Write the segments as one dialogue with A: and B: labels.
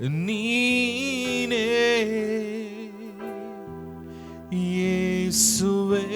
A: நீனே. இயேசுவே.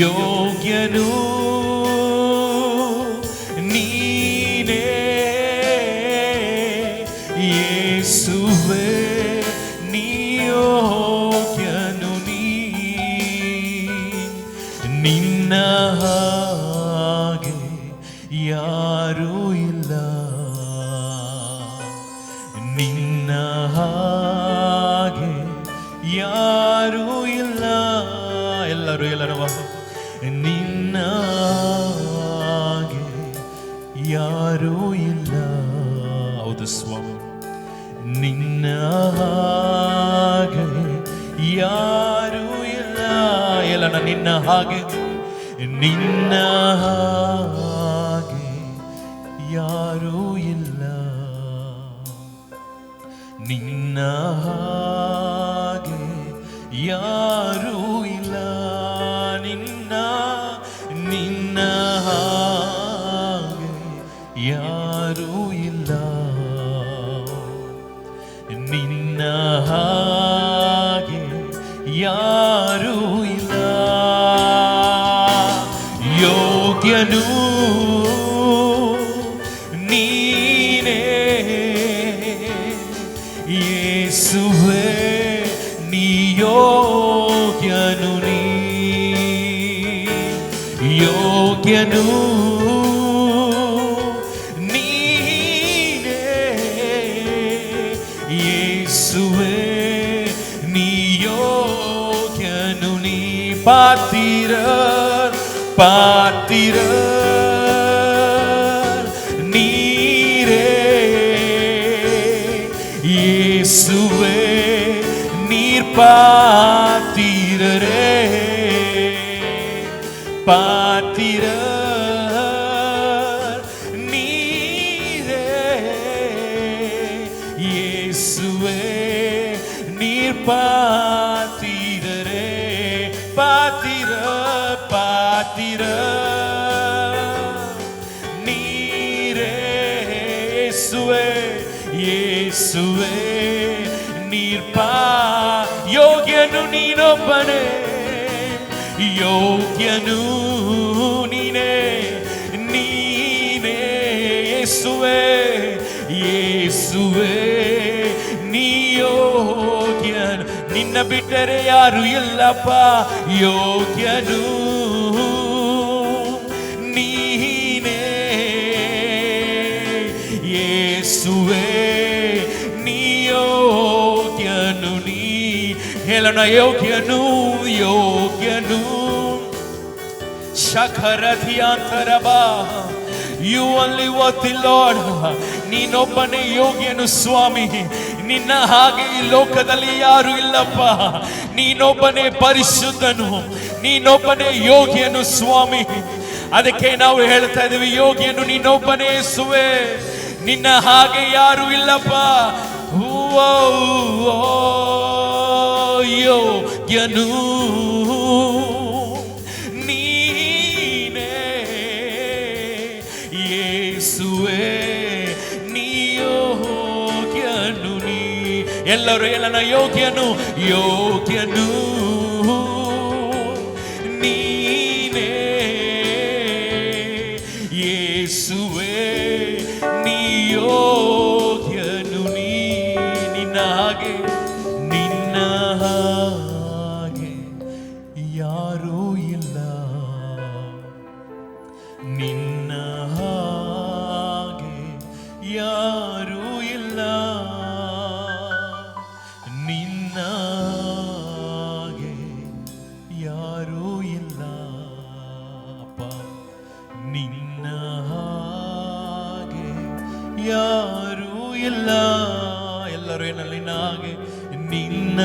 A: ಯೋಗ್ಯನು ನೀನೇ ಯೇಸುವೆ ನೀಯೋಗ್ಯನು ನೀ ನಿನ್ನ ಹಾಗೆ ಯಾರೂ ಇಲ್ಲ ನಿನ್ನ ಹಾಗೆ ಯಾರೂ ಇಲ್ಲ ಎಲ್ಲರೂ ಎಲ್ಲರೂ ಸ್ವಾಮಿ ನಿನ್ನ ಹಾಗೆ ಯಾರೂ ಇಲ್ಲ. ಎಲ್ಲ ನಿನ್ನ ಹಾಗೆ ನಿನ್ನ ಹಾಗೆ ಯಾರೂ ಇಲ್ಲ. ನಿನ್ನ ಹಾಗೆ ಯಾರೂ ಇಲ್ಲ. ನಿನ್ನ ನಿನ್ನ ಹಾಗೆ ಯಾರೂ ಯೋಗ್ಯನು ನೀನೇ ಯೇಸುವೆ ನೀ ಯೋಗ್ಯನು ನೀ ಯೋಗ್ಯನು ನೀನೇ பாத்திர நீரே. இயேசுவே நீர் பா இயேசுவே நீர் பா ಯೋಗ್ಯನು ನೀನೊಬ್ಬನೇ ಯೋಗ್ಯನು ನೀನೇ ನೀನೇ ಯೇಸುವೆ ಯೇಸುವೆ ನೀ ಯೋಗ್ಯನು ನಿನ್ನ ಬಿಟ್ಟರೆ ಯಾರು ಇಲ್ಲಪ್ಪ ಯೋಗ್ಯನು ನೀನೇ હેલન ಯೋಗ್ಯನು ಯೋಗ್ಯನು. શખરથી ಬಾ. ಯು ಓನ್ಲಿ ವರ್ತ್ ಲಾರ್ಡ್ ನೀನೊಬ್ಬನೇ ಯೋಗ್ಯನು, ಸ್ವಾಮಿ. ನಿನ್ನ ಹಾಗೆ ಈ ಲೋಕದಲ್ಲಿ ಯಾರು ಇಲ್ಲಪ್ಪ. ನೀನೊಬ್ಬನೇ ಪರಿಶುದ್ಧನು. ನೀನೊಬ್ಬನೇ ಯೋಗ್ಯನು, ಸ್ವಾಮಿ. ಅದಕ್ಕೆ ನಾವು ಹೇಳ್ತಾ ಇದ್ದೀವಿ, ಯೋಗ್ಯನು ನೀನೊಬ್ಬನೇ ಸುವೆ ನಿನ್ನ ಹಾಗೆ ಯಾರು ಇಲ್ಲಪ್ಪ. ಹೂವ yo yanu ni ne yesu e ni yo yanu ni ellaru ellana yo yanu yo yanu ni. ಎಲ್ಲರೂ ಏನಲ್ಲಿನಾಗೆ ನಿನ್ನ